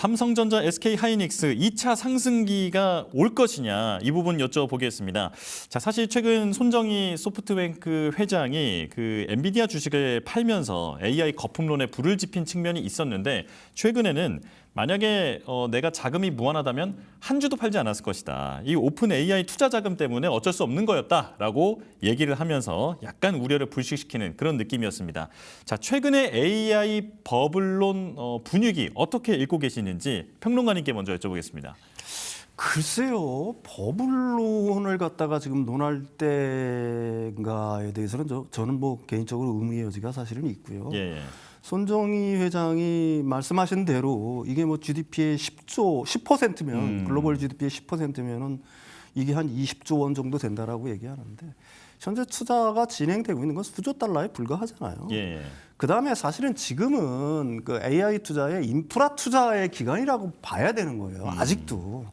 삼성전자, SK 하이닉스 2차 상승기가 올 것이냐 이 부분 여쭤보겠습니다. 자, 사실 최근 손정희 소프트뱅크 회장이 그 엔비디아 주식을 팔면서 AI 거품론에 불을 지핀 측면이 있었는데 최근에는 만약에 어, 내가 자금이 무한하다면 한 주도 팔지 않았을 것이다. 이 오픈 AI 투자 자금 때문에 어쩔 수 없는 거였다라고 얘기를 하면서 약간 우려를 불식시키는 그런 느낌이었습니다. 자, 최근에 AI 버블론 어, 분위기 어떻게 읽고 계시는지 평론가님께 먼저 여쭤보겠습니다. 글쎄요, 버블론을 갖다가 지금 논할 때인가에 대해서는 저, 저는 뭐 개인적으로 의문의 여지가 사실은 있고요. 예, 예. 손정희 회장이 말씀하신 대로 이게 뭐 GDP의 10조, 10%면 음. 글로벌 GDP의 10%면은 이게 한 20조 원 정도 된다라고 얘기하는데 현재 투자가 진행되고 있는 건 수조 달러에 불과하잖아요. 예, 예. 그 다음에 사실은 지금은 그 AI 투자의 인프라 투자의 기간이라고 봐야 되는 거예요. 아직도.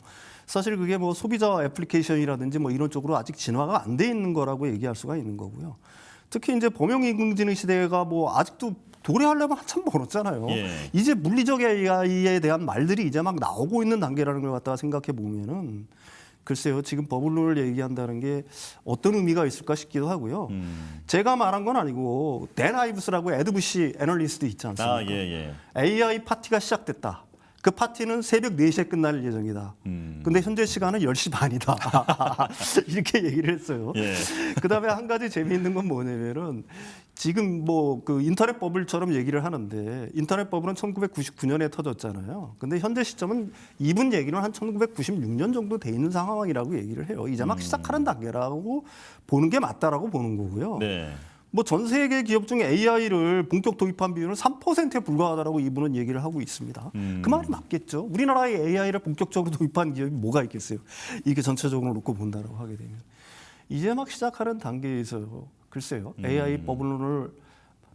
사실 그게 뭐 소비자 애플리케이션이라든지 뭐 이런 쪽으로 아직 진화가 안 돼 있는 거라고 얘기할 수가 있는 거고요. 특히 이제 범용 인공지능 시대가 뭐 아직도 도래하려면 한참 멀었잖아요. 예. 이제 물리적 AI에 대한 말들이 이제 막 나오고 있는 단계라는 걸 갖다가 생각해 보면은 글쎄요, 지금 버블론을 얘기한다는 게 어떤 의미가 있을까 싶기도 하고요. 음. 제가 말한 건 아니고 댄 아이브스라고 에드부시 애널리스트 있지 않습니까? 아, 예, 예. AI 파티가 시작됐다. 그 파티는 새벽 4시에 끝날 예정이다. 음. 근데 현재 시간은 10시 반이다. 이렇게 얘기를 했어요. 예. 그 다음에 한 가지 재미있는 건 뭐냐면은 지금 뭐 그 인터넷 버블처럼 얘기를 하는데 인터넷 버블은 1999년에 터졌잖아요. 근데 현재 시점은 이분 얘기는 한 1996년 정도 돼 있는 상황이라고 얘기를 해요. 이제 막 시작하는 단계라고 보는 게 맞다라고 보는 거고요. 네. 뭐전 세계 기업 중에 AI를 본격 도입한 비율은 3%에 불과하다라고 이분은 얘기를 하고 있습니다. 음. 그 말이 맞겠죠. 우리나라에 AI를 본격적으로 도입한 기업이 뭐가 있겠어요. 이게 전체적으로 놓고 본다라고 하게 되면 이제 막 시작하는 단계에서 글쎄요 음. AI 버블론을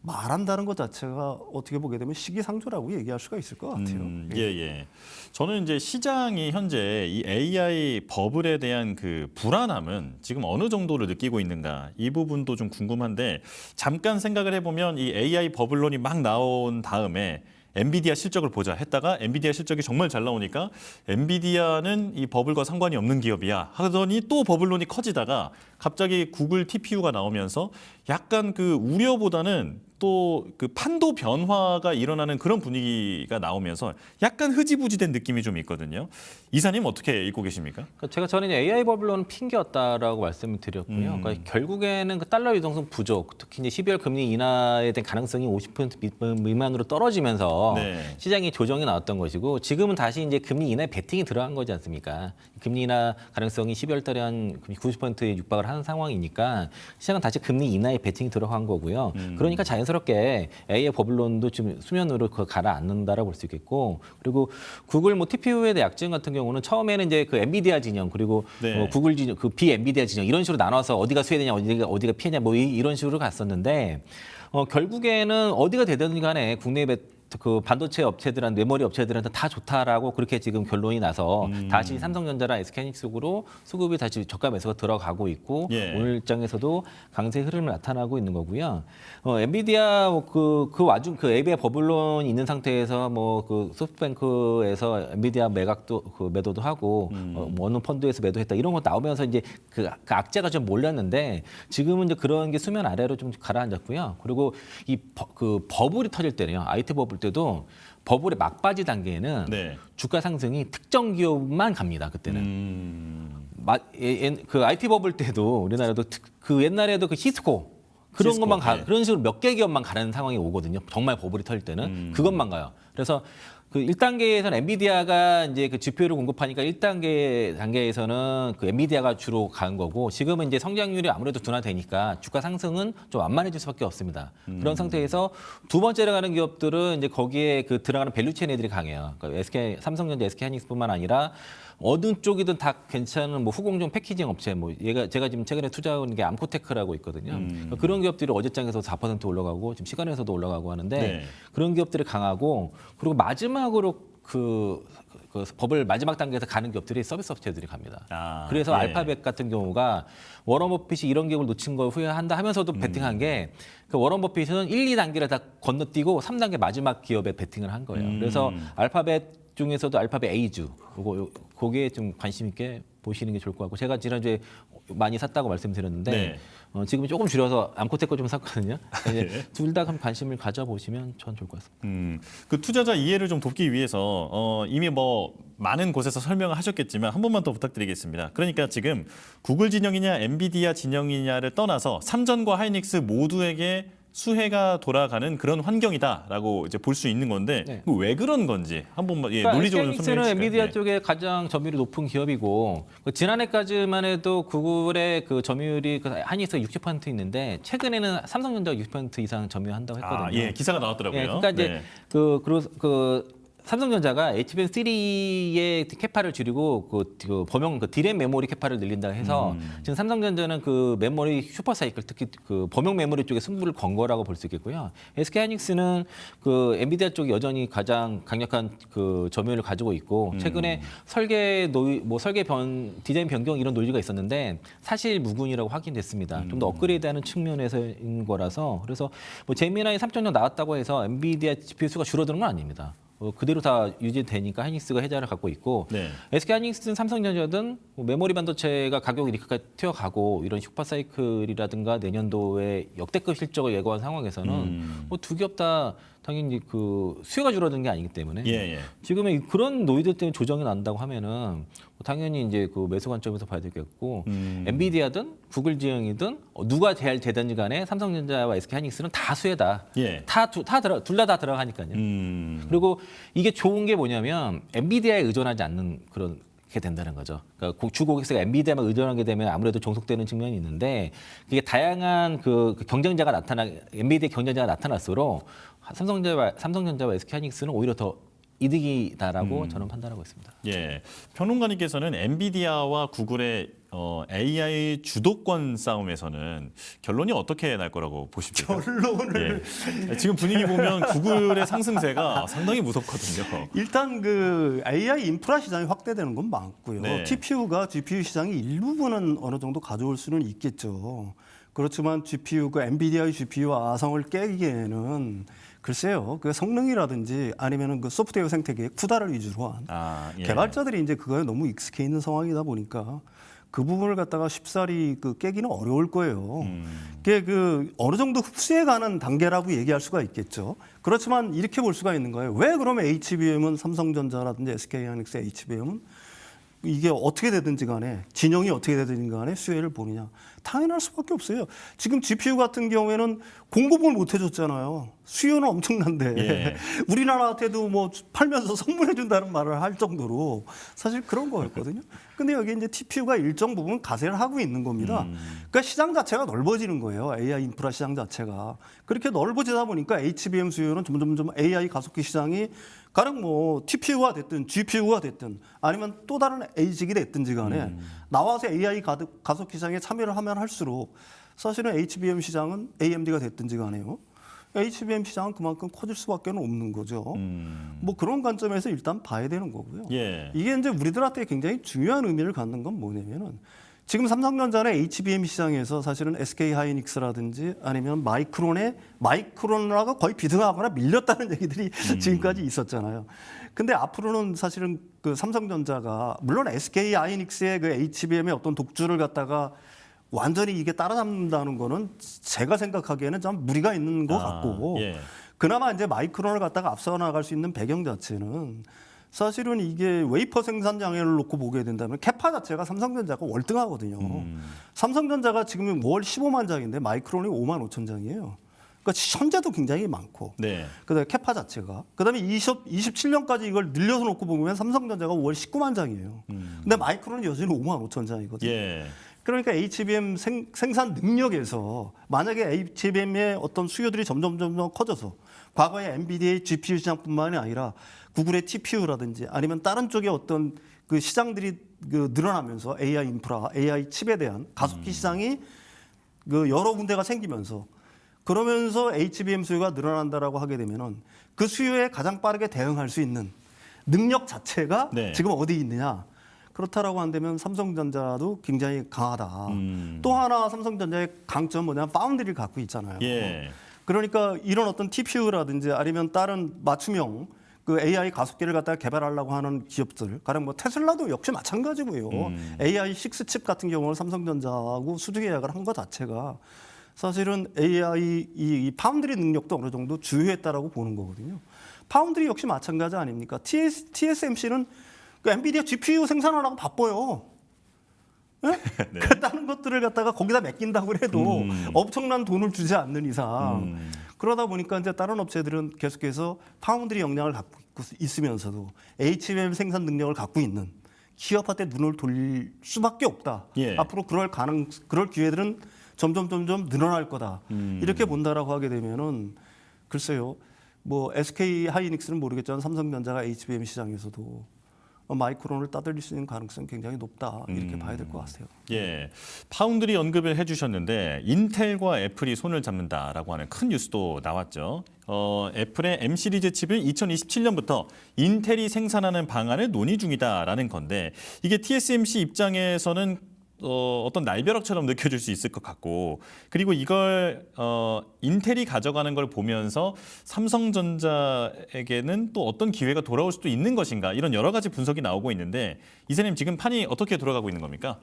말한다는 것 자체가 어떻게 보게 되면 시기상조라고 얘기할 수가 있을 것 같아요. 음, 예, 예. 저는 이제 시장이 현재 이 AI 버블에 대한 그 불안함은 지금 어느 정도를 느끼고 있는가 이 부분도 좀 궁금한데 잠깐 생각을 해보면 이 AI 버블론이 막 나온 다음에 엔비디아 실적을 보자 했다가 엔비디아 실적이 정말 잘 나오니까 엔비디아는 이 버블과 상관이 없는 기업이야 하더니 또 버블론이 커지다가 갑자기 구글 TPU가 나오면서 약간 그 우려보다는 또 그 판도 변화가 일어나는 그런 분위기가 나오면서 약간 흐지부지된 느낌이 좀 있거든요. 이사님 어떻게 읽고 계십니까? 그러니까 제가 이제 AI 버블론은 핑계였다라고 말씀을 드렸고요. 음. 그러니까 결국에는 그 달러 유동성 부족, 특히 이제 12월 금리 인하에 대한 가능성이 50% 미- 미만으로 떨어지면서 네. 시장이 조정이 나왔던 것이고 지금은 다시 이제 금리 인하에 베팅이 들어간 거지 않습니까? 금리 인하 가능성이 12월 달에 한 90%에 육박을 하는 상황이니까 시장은 다시 금리 인하 에 베팅이 들어간 거고요. 음. 그러니까 자연스럽게 AI 버블론도 지금 수면으로 그 가라앉는다라고 볼 수 있겠고 그리고 구글 뭐 TPU에 대한 약점 같은 경우는 처음에는 이제 그 엔비디아 진영 그리고 네. 뭐 구글 진영 그 비엔비디아 진영 이런 식으로 나눠서 어디가 수혜되냐 어디가 어디가 피해냐 뭐 이- 이런 식으로 갔었는데 어 결국에는 어디가 되든 간에 국내 배- 그 반도체 업체들한 메모리 업체들한테 다 좋다라고 그렇게 지금 결론이 나서 음. 다시 삼성전자랑 SK하이닉스로 수급이 다시 저가 매수가 들어가고 있고 예. 오늘 일정에서도 강세 흐름이 나타나고 있는 거고요. 어, 엔비디아 그, 그 와중 그 ABI 버블론이 있는 상태에서 뭐 그 소프트뱅크에서 엔비디아 매각도 그 매도도 하고 어, 뭐 어느 펀드에서 매도했다 이런 거 나오면서 이제 그, 그 악재가 좀 몰렸는데 지금은 이제 그런 게 수면 아래로 좀 가라앉았고요. 그리고 이 그 버블이 터질 때는요. IT 버블 때도 버블의 막바지 단계에는 네. 주가 상승이 특정 기업만 갑니다. 그때는. 음, 마, 예, 예, 그 IT 버블 때도 우리나라도 특, 그 옛날에도 그 히스코 그런 시스코, 것만 가, 예. 그런 식으로 몇 개 기업만 가는 상황이 오거든요. 정말 버블이 터질 때는 음. 그것만 가요. 그래서 그 1단계에서는 엔비디아가 이제 그 GPU를 공급하니까 1단계 단계에서는 그 엔비디아가 주로 가는 거고 지금은 이제 성장률이 아무래도 둔화되니까 주가 상승은 좀 완만해질 수밖에 없습니다. 음. 그런 상태에서 두 번째로 가는 기업들은 이제 거기에 그 들어가는 밸류체인 애들이 강해요. 그러니까 SK 삼성전자, SK하이닉스뿐만 아니라 어느 쪽이든 다 괜찮은 뭐 후공정 패키징 업체 뭐 얘가 제가 지금 최근에 투자한 게 암코테크라고 있거든요. 음. 그러니까 그런 기업들이 어제장에서 4% 올라가고 지금 시간에서도 올라가고 하는데 네. 그런 기업들이 강하고 그리고 마지막으로 그, 그 버블 마지막 단계에서 가는 기업들이 서비스 업체들이 갑니다. 아, 그래서 예. 알파벳 같은 경우가 워런 버핏이 이런 기업을 놓친 걸 후회한다 하면서도 베팅한 게 그 워런 버핏은 1, 2단계를 다 건너뛰고 3단계 마지막 기업에 베팅을 한 거예요. 음. 그래서 알파벳 중에서도 알파벳 A주 그거 요- 거기에 좀 관심 있게 보시는 게 좋을 것 같고 제가 지난주에 많이 샀다고 말씀드렸는데 네. 어, 지금 조금 줄여서 암코테 거좀 샀거든요. 네. 둘다 관심을 가져보시면 전 좋을 것 같습니다. 음, 그 투자자 이해를 좀 돕기 위해서 어, 이미 뭐 많은 곳에서 설명을 하셨겠지만 한 번만 더 부탁드리겠습니다. 그러니까 지금 구글 진영이냐 엔비디아 진영이냐를 떠나서 삼전과 하이닉스 모두에게 수혜가 돌아가는 그런 환경이다라고 이제 볼 수 있는 건데 네. 그왜 그런 건지 한 번만 예, 그러니까 논리적으로 좀 설명해 주실까요? 엔비디아 예. 쪽에 가장 점유율이 높은 기업이고 그 지난해까지만 해도 구글의 그 점유율이 그 하이닉스가 60% 있는데 최근에는 삼성전자가 60% 이상 점유한다고 했거든요. 아, 예, 기사가 나왔더라고요. 예, 그러니까 이제 네. 그, 그, 그 삼성전자가 HBM3의 캐파를 줄이고 그, 그 범용 그 디램 메모리 캐파를 늘린다 해서 음. 지금 삼성전자는 그 메모리 슈퍼사이클 특히 그 범용 메모리 쪽에 승부를 건 거라고 볼 수 있겠고요. SK하이닉스는 그 엔비디아 쪽이 여전히 가장 강력한 그 점유율을 가지고 있고 음. 최근에 설계 노이 뭐 설계 변 디자인 변경 이런 논의가 있었는데 사실 무근이라고 확인됐습니다. 좀 음. 더 업그레이드하는 측면에서인 거라서 그래서 뭐 제미나이 3.0 나왔다고 해서 엔비디아 GPU 수가 줄어드는 건 아닙니다. 어, 그대로 다 유지되니까 하이닉스가 해자를 갖고 있고 네. SK 하이닉스든 삼성전자든 뭐 메모리 반도체가 가격이 이렇게 튀어가고 이런 슈퍼 사이클이라든가 내년도에 역대급 실적을 예고한 상황에서는 음. 뭐두 기업 다 당연히 그 수요가 줄어든 게 아니기 때문에 예, 예. 지금의 그런 노이들 때문에 조정이 난다고 하면은 뭐 당연히 이제 그 매수 관점에서 봐야 되겠고 음. 엔비디아든 구글 지형이든 어, 누가 제일 되든지 간에 삼성전자와 SK 하이닉스는 다 수혜다. 예. 다다 들어 둘 다 다 들어가니까요. 음. 그리고 이게 좋은 게 뭐냐면 엔비디아에 의존하지 않는 그런 게 된다는 거죠. 그러니까 고- 주 고객사가 엔비디아만 의존하게 되면 아무래도 종속되는 측면이 있는데 그게 다양한 그, 그 경쟁자가 나타나 엔비디아 경쟁자가 나타날수록 삼성전자와 삼성전자와 SK하이닉스는 오히려 더 이득이다라고 저는 판단하고 있습니다. 예, 평론가님께서는 엔비디아와 구글의 어, AI 주도권 싸움에서는 결론이 어떻게 날 거라고 보십니까? 결론을 예. 지금 분위기 보면 구글의 상승세가 상당히 무섭거든요. 일단 그 AI 인프라 시장이 확대되는 건 많고요. 네. TPU가 GPU 시장의 일부분은 어느 정도 가져올 수는 있겠죠. 그렇지만 GPU 그 엔비디아의 GPU 아성을 깨기에는 글쎄요. 그 성능이라든지 아니면은 그 소프트웨어 생태계의 쿠다를 위주로 한 아, 예. 개발자들이 이제 그거에 너무 익숙해 있는 상황이다 보니까 그 부분을 갖다가 쉽사리 그 깨기는 어려울 거예요. 음. 그게 그 어느 정도 흡수해 가는 단계라고 얘기할 수가 있겠죠. 그렇지만 이렇게 볼 수가 있는 거예요. 왜 그러면 HBM은 삼성전자라든지 SK하이닉스 HBM은 이게 어떻게 되든지 간에 진영이 어떻게 되든지 간에 수혜를 보느냐 당연할 수밖에 없어요. 지금 GPU 같은 경우에는 공급을 못 해줬잖아요. 수요는 엄청난데 예. 우리나라한테도 뭐 팔면서 선물해 준다는 말을 할 정도로 사실 그런 거였거든요. 근데 여기 이제 TPU가 일정 부분 가세를 하고 있는 겁니다. 그러니까 시장 자체가 넓어지는 거예요. AI 인프라 시장 자체가 그렇게 넓어지다 보니까 HBM 수요는 점점점 AI 가속기 시장이 가령 뭐 TPU가 됐든 GPU가 됐든 아니면 또 다른 ASIC이 됐든지 간에 나와서 AI 가득- 가속기 시장에 참여를 하면 할수록 사실은 HBM 시장은 AMD가 됐든지 간에요. HBM 시장은 그만큼 커질 수밖에 없는 거죠. 음. 뭐 그런 관점에서 일단 봐야 되는 거고요. 예. 이게 이제 우리들한테 굉장히 중요한 의미를 갖는 건 뭐냐면은 지금 삼성전자는 HBM 시장에서 사실은 SK 하이닉스라든지 아니면 마이크론의 마이크론하고 거의 비등하거나 밀렸다는 얘기들이 지금까지 있었잖아요. 근데 앞으로는 사실은 그 삼성전자가 물론 SK 하이닉스의 그 HBM의 어떤 독주를 갖다가 완전히 이게 따라잡는다는 거는 제가 생각하기에는 좀 무리가 있는 것 아, 같고 예. 그나마 이제 마이크론을 갖다가 앞서 나갈 수 있는 배경 자체는 사실은 이게 웨이퍼 생산 장애를 놓고 보게 된다면 캐파 자체가 삼성전자가 월등하거든요. 음. 삼성전자가 지금 월 15만 장인데 마이크론이 5만 5천 장이에요. 그러니까 현재도 굉장히 많고 네. 그다음에 캐파 자체가 그다음에 20, 27년까지 이걸 늘려서 놓고 보면 삼성전자가 월 19만 장이에요. 근데 마이크론은 여전히 5만 5천 장이거든요. 예. 그러니까 HBM 생, 생산 능력에서 만약에 HBM의 어떤 수요들이 점점 점점 커져서 과거에 엔비디아의 GPU 시장뿐만이 아니라 구글의 TPU라든지 아니면 다른 쪽의 어떤 그 시장들이 그 늘어나면서 AI 인프라, AI 칩에 대한 가속기 시장이 그 여러 군데가 생기면서 그러면서 HBM 수요가 늘어난다라고 하게 되면은 그 수요에 가장 빠르게 대응할 수 있는 능력 자체가 네. 지금 어디 있느냐? 그렇다라고 한다면 삼성전자도 굉장히 강하다. 음. 또 하나 삼성전자의 강점 뭐냐면 파운드리를 갖고 있잖아요. 예. 그러니까 이런 어떤 TPU라든지 아니면 다른 맞춤형 그 AI 가속기를 갖다가 개발하려고 하는 기업들, 가령 뭐 테슬라도 역시 마찬가지고요. AI 6칩 같은 경우는 삼성전자하고 수주 계약을 한 것 자체가 사실은 AI 이, 이 파운드리 능력도 어느 정도 주요했다라고 보는 거거든요. 파운드리 역시 마찬가지 아닙니까? TS, TSMC는 그 엔비디아 GPU 생산하라고 바빠요. 예? 그 다른 것들을 갖다가 거기다 맡긴다고 해도 엄청난 돈을 주지 않는 이상 그러다 보니까 이제 다른 업체들은 계속해서 파운드리 역량을 갖고 있으면서도 HBM 생산 능력을 갖고 있는 기업한테 눈을 돌릴 수밖에 없다. 예. 앞으로 그럴 가능 그럴 기회들은 점점 점점 늘어날 거다. 이렇게 본다라고 하게 되면은 글쎄요. 뭐 SK 하이닉스는 모르겠지만 삼성전자가 HBM 시장에서도 마이크론을 따돌릴 수 있는 가능성이 굉장히 높다. 이렇게 봐야 될 것 같아요. 예, 파운드리 언급을 해주셨는데 인텔과 애플이 손을 잡는다라고 하는 큰 뉴스도 나왔죠. 어, 애플의 M 시리즈 칩을 2027년부터 인텔이 생산하는 방안을 논의 중이다라는 건데 이게 TSMC 입장에서는 어, 어떤 날벼락처럼 느껴질 수 있을 것 같고 그리고 이걸 어, 인텔이 가져가는 걸 보면서 삼성전자에게는 또 어떤 기회가 돌아올 수도 있는 것인가 이런 여러 가지 분석이 나오고 있는데 이사님 지금 판이 어떻게 돌아가고 있는 겁니까?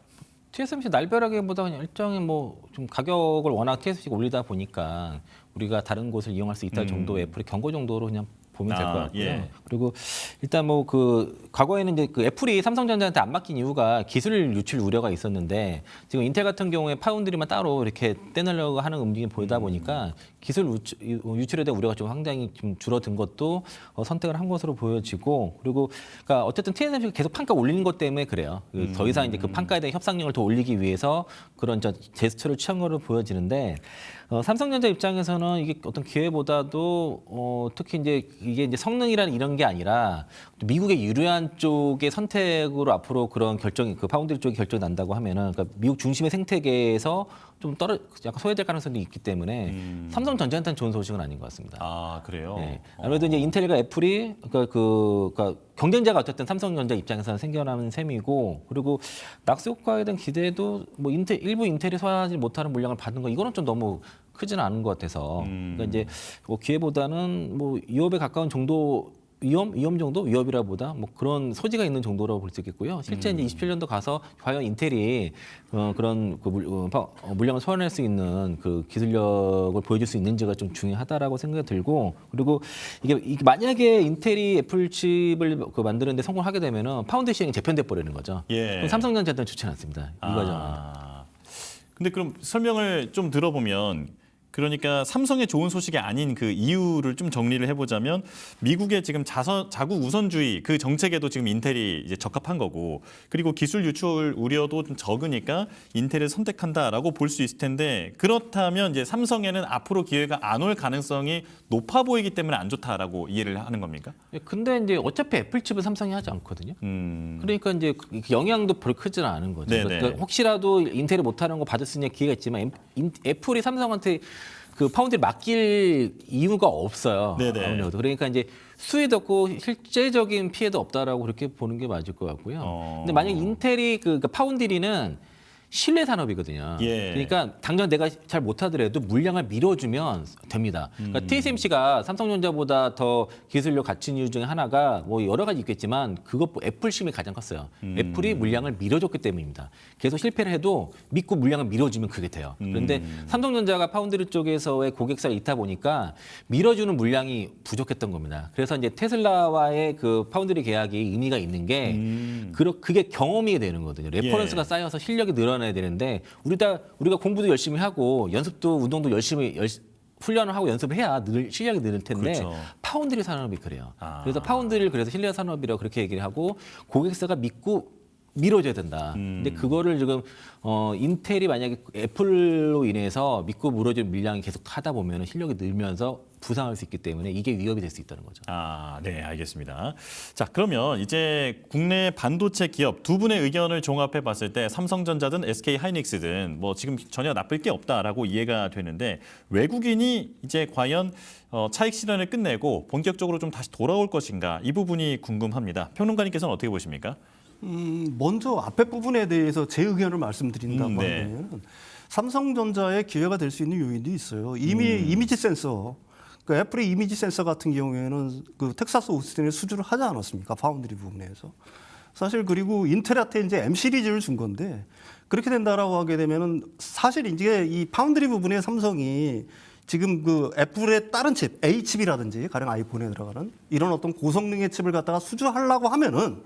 TSMC 날벼락보다 그냥 일정히 뭐좀 가격을 워낙 TSMC가 올리다 보니까 우리가 다른 곳을 이용할 수 있다 정도의 애플의 경고 정도로 그냥 보면 될 것 아, 같고요. 예. 그리고 일단 뭐 그 과거에는 이제 그 애플이 삼성전자한테 안 맡긴 이유가 기술 유출 우려가 있었는데 지금 인텔 같은 경우에 파운드리만 따로 이렇게 떼내려고 하는 움직임이 보이다 보니까 기술 유출, 유출 에 대한 우려가 좀 상당히 좀 줄어든 것도 어, 선택을 한 것으로 보여지고 그리고 그러니까 어쨌든 TSMC가 계속 판가 올리는 것 때문에 그래요. 그 더 이상 이제 그 판가에 대한 협상력을 더 올리기 위해서 그런 저 제스처를 취한 거로 보여지는데 어, 삼성전자 입장에서는 이게 어떤 기회보다도 어, 특히 이제 이게 이제 성능이라는 이런 게 아니라 또 미국의 유리한 쪽의 선택으로 앞으로 그런 결정이 그 파운드리 쪽이 결정이 난다고 하면은 그러니까 미국 중심의 생태계에서 좀 떨어 약간 소외될 가능성도 있기 때문에 삼성전자한테는 좋은 소식은 아닌 것 같습니다. 아 그래요. 네. 아무래도 이제 인텔과 애플이 그러니까 그 그러니까 경쟁자가 어쨌든 삼성전자 입장에서는 생겨나는 셈이고 그리고 낙수 효과에 대한 기대도 뭐 인텔 일부 인텔이 소화하지 못하는 물량을 받는 거 이거는 좀 너무 크지는 않은 것 같아서. 그러니까 이제 뭐 기회보다는 뭐 위협에 가까운 정도 위험 위험 정도 위협이라 보다 뭐 그런 소지가 있는 정도라고 볼 수 있겠고요. 실제 이제 27년도 가서 과연 인텔이 어, 그런 그 물, 어, 파- 어, 물량을 소화할 수 있는 그 기술력을 보여줄 수 있는지가 좀 중요하다라고 생각이 들고 그리고 이게, 이게 만약에 인텔이 애플 칩을 그 만드는데 성공하게 되면은 파운드 시행이 재편돼 버리는 거죠. 예. 그럼 삼성전자한테는 좋지는 않습니다. 이거죠. 아, 근데 그럼 설명을 좀 들어보면 그러니까 삼성의 좋은 소식이 아닌 그 이유를 좀 정리를 해보자면 미국의 지금 자서, 자국 우선주의 그 정책에도 지금 인텔이 이제 적합한 거고 그리고 기술 유출 우려도 좀 적으니까 인텔을 선택한다라고 볼 수 있을 텐데 그렇다면 이제 삼성에는 앞으로 기회가 안 올 가능성이 높아 보이기 때문에 안 좋다라고 이해를 하는 겁니까? 예, 근데 이제 어차피 애플 칩은 삼성이 하지 않거든요. 음, 그러니까 이제 그 영향도 별로 크지는 않은 거죠. 네네. 그러니까 혹시라도 인텔이 못하는 거 받을 수 있는 기회가 있지만 애플이 삼성한테 그 파운드를 맡길 이유가 없어요. 네네. 아무래도 그러니까 이제 수혜도 없고 실제적인 피해도 없다라고 그렇게 보는 게 맞을 것 같고요. 어. 근데 만약 인텔이 그 그러니까 파운드리는 신뢰 산업이거든요. 예. 그러니까 당장 내가 잘 못하더라도 물량을 밀어주면 됩니다. 음. 그러니까 TSMC가 삼성전자보다 더 기술력 갖춘 이유 중에 하나가 뭐 여러 가지 있겠지만 그것 애플 심이 가장 컸어요. 음. 애플이 물량을 밀어줬기 때문입니다. 계속 실패를 해도 믿고 물량을 밀어주면 그게 돼요. 그런데 음. 삼성전자가 파운드리 쪽에서의 고객사를 잇다 보니까 밀어주는 물량이 부족했던 겁니다. 그래서 이제 테슬라와의 그 파운드리 계약이 의미가 있는 게 음. 그러- 그게 경험이 되는 거거든요. 레퍼런스가 예. 쌓여서 실력이 늘어 나야 되는데 우리가 우리가 공부도 열심히 하고 연습도 운동도 열심히 열, 훈련을 하고 연습을 해야 늘 실력이 늘을 텐데 그렇죠. 파운드리 산업이 그래요. 아. 그래서 파운드리를 그래서 실내 산업이라고 그렇게 얘기를 하고 고객사가 믿고 밀어줘야 된다. 음. 근데 그거를 지금 어 인텔이 만약에 애플로 인해서 믿고 물어준 물량이 계속 하다 보면 실력이 늘면서 부상할 수 있기 때문에 이게 위협이 될 수 있다는 거죠. 아, 네, 알겠습니다. 자, 그러면 이제 국내 반도체 기업 두 분의 의견을 종합해 봤을 때 삼성전자든 SK 하이닉스든 뭐 지금 전혀 나쁠 게 없다라고 이해가 되는데 외국인이 이제 과연 어, 차익 실현을 끝내고 본격적으로 좀 다시 돌아올 것인가 이 부분이 궁금합니다. 평론가님께서는 어떻게 보십니까? 음, 먼저 앞에 부분에 대해서 제 의견을 말씀드린다고 음, 네. 하면 삼성전자의 기회가 될 수 있는 요인도 있어요. 이미 음. 이미지 센서 그 애플의 이미지 센서 같은 경우에는 그 텍사스 오스틴에 수주를 하지 않았습니까? 파운드리 부분에서. 사실 그리고 인텔한테 이제 M 시리즈를 준 건데 그렇게 된다라고 하게 되면은 사실 이제 이 파운드리 부분에 삼성이 지금 그 애플의 다른 칩, A 칩이라든지 가령 아이폰에 들어가는 이런 어떤 고성능의 칩을 갖다가 수주하려고 하면은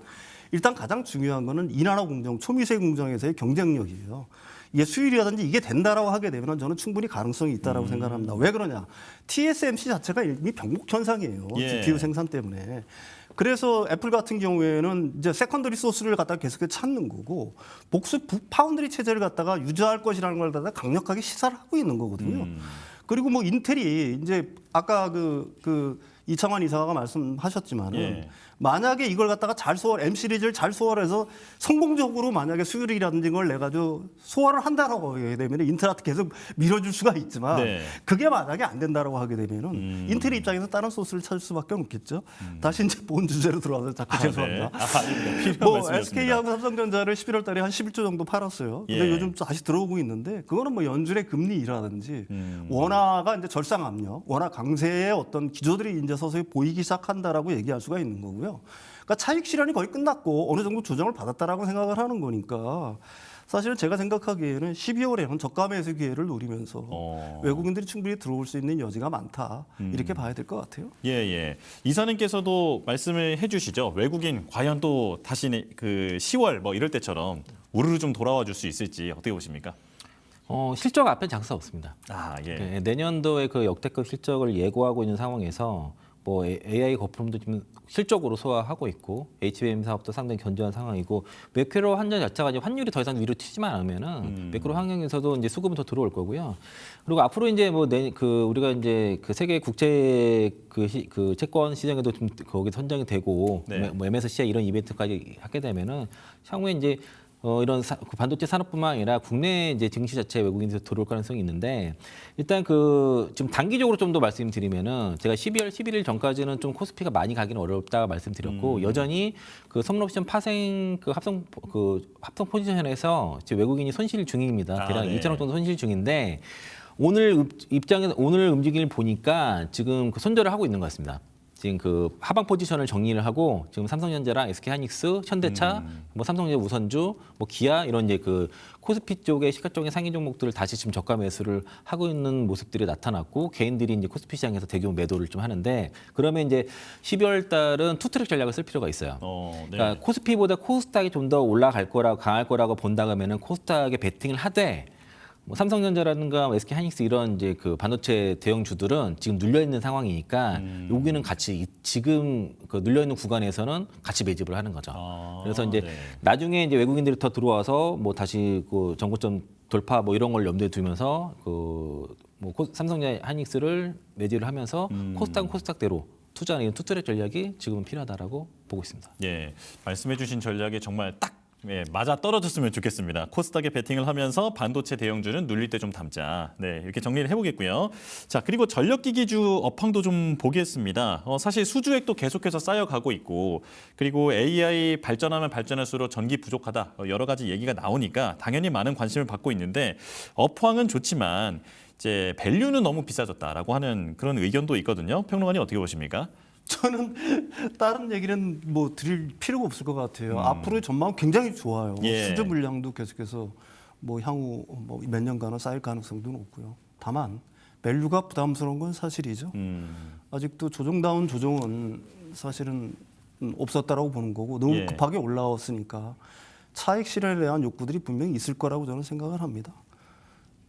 일단 가장 중요한 거는 이 나라 공정, 초미세 공정에서의 경쟁력이에요. 이게 수율이라든지 이게 된다라고 하게 되면 저는 충분히 가능성이 있다라고 생각합니다. 왜 그러냐? TSMC 자체가 이미 병목 현상이에요. 예. GPU 생산 때문에. 그래서 애플 같은 경우에는 이제 세컨더리 소스를 갖다가 계속해서 찾는 거고 복수 부- 파운드리 체제를 갖다가 유지할 것이라는 걸 갖다가 강력하게 시사를 하고 있는 거거든요. 그리고 뭐 인텔이 이제 아까 그, 그 이창환 이사가 말씀하셨지만은 예. 만약에 이걸 갖다가 잘 소화, M 시리즈를 잘 소화해서 성공적으로 만약에 수율이라든지 걸 내가지고 소화를 한다라고 하게 되면 인텔한테 계속 밀어줄 수가 있지만 네. 그게 만약에 안 된다라고 하게 되면은 음. 인텔 입장에서 다른 소스를 찾을 수밖에 없겠죠. 다시 이제 본 주제로 들어와서 자꾸 아, 네. 죄송합니다. 아, 아닙니다. 필요한 뭐 말씀이었습니다. SK하고 삼성전자를 11월 달에 한 11조 정도 팔았어요. 근데 예. 요즘 다시 들어오고 있는데 그거는 뭐 연준의 금리라든지 음. 원화가 이제 절상 압력, 원화 강세의 어떤 기조들이 이제 서서히 보이기 시작한다라고 얘기할 수가 있는 거고요. 그러니까 차익 실현이 거의 끝났고 어느 정도 조정을 받았다라고 생각을 하는 거니까 사실은 제가 생각하기에는 12월에는 저가 매수 기회를 노리면서 어. 음. 외국인들이 충분히 들어올 수 있는 여지가 많다 이렇게 봐야 될 것 같아요. 예, 예. 이사님께서도 말씀을 해주시죠. 외국인 과연 또 다시 그 10월 뭐 이럴 때처럼 우르르 좀 돌아와 줄 수 있을지 어떻게 보십니까? 어, 실적 앞에 장사 없습니다. 아, 예. 네, 내년도에 그 역대급 실적을 예고하고 있는 상황에서 뭐 AI 거품도 지금 실적으로 소화하고 있고 HBM 사업도 상당히 견조한 상황이고 매크로 환전 자체가 이제 환율이 더 이상 위로 튀지만 않으면은 음. 매크로 환경에서도 이제 수급은 더 들어올 거고요. 그리고 앞으로 이제 뭐그 우리가 이제 그 세계 국제 그, 시, 그 채권 시장에도 좀 거기 선정이 되고 네. 뭐 MSCI 이런 이벤트까지 하게 되면은 향후에 이제 어, 이런 사- 그 반도체 산업뿐만 아니라 국내 이제 증시 자체 외국인들이 들어올 가능성이 있는데 일단 그 지금 단기적으로 좀 더 말씀드리면은 제가 12월 11일 전까지는 좀 코스피가 많이 가기는 어렵다 말씀드렸고 여전히 그 선물옵션 파생 그 합성 그 합성 포지션에서 지금 외국인이 손실 중입니다. 아, 대략 네. 2천억 정도 손실 중인데 오늘 읍- 입장에서 오늘 움직임을 보니까 지금 그 손절을 하고 있는 것 같습니다. 지금 그 하방 포지션을 정리를 하고 지금 삼성전자랑 SK하이닉스, 현대차, 뭐 삼성전자 우선주, 뭐 기아 이런 이제 그 코스피 쪽의 시가총액 상위 종목들을 다시 지금 저가 매수를 하고 있는 모습들이 나타났고 개인들이 이제 코스피 시장에서 대규모 매도를 좀 하는데 그러면 이제 12월 달은 투트랙 전략을 쓸 필요가 있어요. 어, 네. 그러니까 코스피보다 코스닥이 좀 더 올라갈 거라고 강할 거라고 본다 그러면은 코스닥에 베팅을 하되 뭐 삼성전자라든가 SK 하이닉스 이런 이제 그 반도체 대형주들은 지금 눌려 있는 상황이니까 음. 여기는 같이 이- 지금 그 눌려 있는 구간에서는 같이 매집을 하는 거죠. 아, 그래서 이제 네. 나중에 이제 외국인들이 더 들어와서 뭐 다시 그 정고점 돌파 뭐 이런 걸 염두에 두면서 그뭐 삼성전자 하이닉스를 매집을 하면서 음. 코스닥 코스닥대로 투자하는 이런 투트랙 전략이 지금은 필요하다라고 보고 있습니다. 예, 말씀해주신 전략이 정말 딱 예, 맞아 떨어졌으면 좋겠습니다. 코스닥에 베팅을 하면서 반도체 대형주는 눌릴 때 좀 담자. 네, 이렇게 정리를 해보겠고요. 자, 그리고 전력기기주 업황도 좀 보겠습니다. 어, 사실 수주액도 계속해서 쌓여가고 있고, 그리고 AI 발전하면 발전할수록 전기 부족하다 어, 여러 가지 얘기가 나오니까 당연히 많은 관심을 받고 있는데 업황은 좋지만 이제 밸류는 너무 비싸졌다라고 하는 그런 의견도 있거든요. 평론가님 어떻게 보십니까? 저는 다른 얘기는 뭐 드릴 필요가 없을 것 같아요. 앞으로의 전망은 굉장히 좋아요. 음. 예. 수주 물량도 계속해서 뭐 향후 뭐 몇 년간은 쌓일 가능성도 높고요. 다만 밸류가 부담스러운 건 사실이죠. 음, 아직도 조정다운 조정은 사실은 음, 없었다라고 보는 거고 너무 예. 급하게 올라왔으니까 차익 실현에 대한 욕구들이 분명히 있을 거라고 저는 생각을 합니다.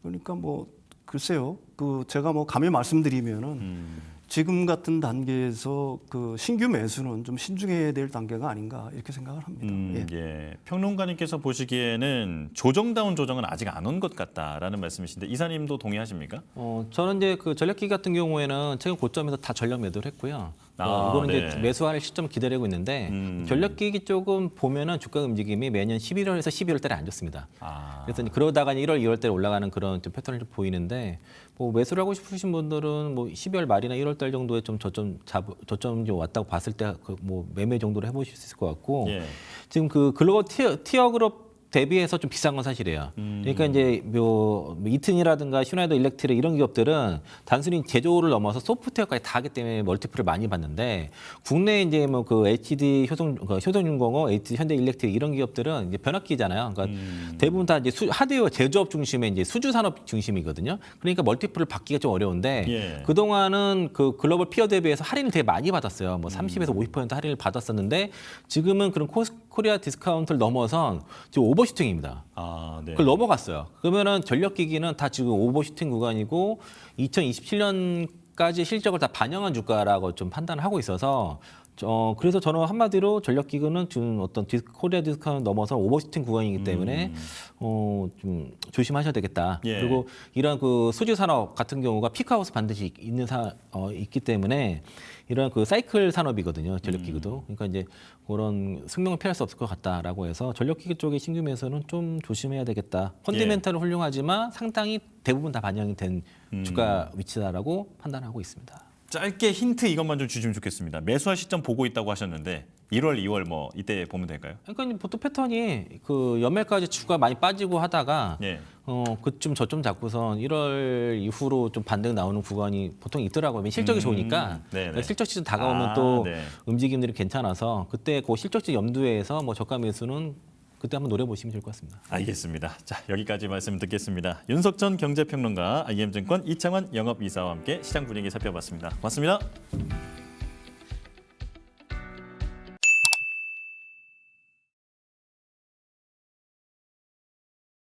그러니까 뭐 글쎄요, 그 제가 뭐 감히 말씀드리면은 음. 지금 같은 단계에서 그 신규 매수는 좀 신중해야 될 단계가 아닌가 이렇게 생각을 합니다. 음, 예. 예. 평론가님께서 보시기에는 조정다운 조정은 아직 안 온 것 같다라는 말씀이신데 이사님도 동의하십니까? 어, 저는 이제 그 전략기 같은 경우에는 최근 고점에서 다 전략 매도를 했고요. 아, 어, 이거는 네. 이제 매수할 시점 기다리고 있는데 음. 전략기기 쪽은 보면은 주가 움직임이 매년 11월에서 12월 달에 안 좋습니다. 아, 그래서 그러다가 1월, 2월 달에 올라가는 그런 좀 패턴을 좀 보이는데 뭐 매수를 하고 싶으신 분들은 뭐 12월 말이나 1월 달 정도에 좀 저점 잡 저점 좀 왔다고 봤을 때그뭐 매매 정도로 해보실 수 있을 것 같고 예. 지금 그 글로벌 티어, 티어 그룹 대비해서 좀 비싼 건 사실이에요. 음. 그러니까 이제 뭐 이튼이라든가 슈나이더 일렉트릭 이런 기업들은 단순히 제조를 넘어서 소프트웨어까지 다 하기 때문에 멀티플을 많이 받는데 국내 이제 뭐 그 HD 효성 그 효성윤공업, HD 현대 일렉트릭 이런 기업들은 이제 변압기잖아요. 그러니까 음. 대부분 다 이제 수, 하드웨어 제조업 중심의 이제 수주 산업 중심이거든요. 그러니까 멀티플을 받기가 좀 어려운데 예. 그 동안은 그 글로벌 피어 대비해서 할인을 되게 많이 받았어요. 뭐 30에서 음. 50% 할인을 받았었는데 지금은 그런 코스, 코리아 디스카운트를 넘어선 지금 오버슈팅입니다. 아, 네. 그걸 넘어갔어요. 그러면은 전력기기는 다 지금 오버슈팅 구간이고 2027년까지 실적을 다 반영한 주가라고 좀 판단을 하고 있어서 어 그래서 저는 한마디로 전력기구는 지금 어떤 디스, 코리아 디스카운트 넘어서 오버슈팅 구간이기 때문에 어좀 조심하셔야 되겠다. 예. 그리고 이런 그 수주 산업 같은 경우가 피크아웃 반드시 있는 사 어, 있기 때문에 이런 그 사이클 산업이거든요 전력기구도 그러니까 이제 그런 승명을 피할 수 없을 것 같다라고 해서 전력기구 쪽의 신규매수는 좀 조심해야 되겠다 펀디멘탈은 훌륭하지만 상당히 대부분 다 반영이 된 주가 위치다라고 판단하고 있습니다. 짧게 힌트 이것만 좀 주시면 좋겠습니다. 매수할 시점 보고 있다고 하셨는데 1월, 2월 뭐 이때 보면 될까요? 그러니까 보통 패턴이 그 연말까지 주가 많이 빠지고 하다가 예. 어 그쯤 저점 잡고선 1월 이후로 좀 반등 나오는 구간이 보통 있더라고요. 실적이 음, 좋으니까 네네. 실적 시즌 다가오면 아, 또 네. 움직임들이 괜찮아서 그때 그 실적지 염두에 해서 뭐 저가 매수는 그때 한번 노려보시면 좋을 것 같습니다. 알겠습니다. 자 여기까지 말씀 듣겠습니다. 윤석전 경제평론가 IM증권 이창환 영업이사와 함께 시장 분위기 살펴봤습니다. 고맙습니다.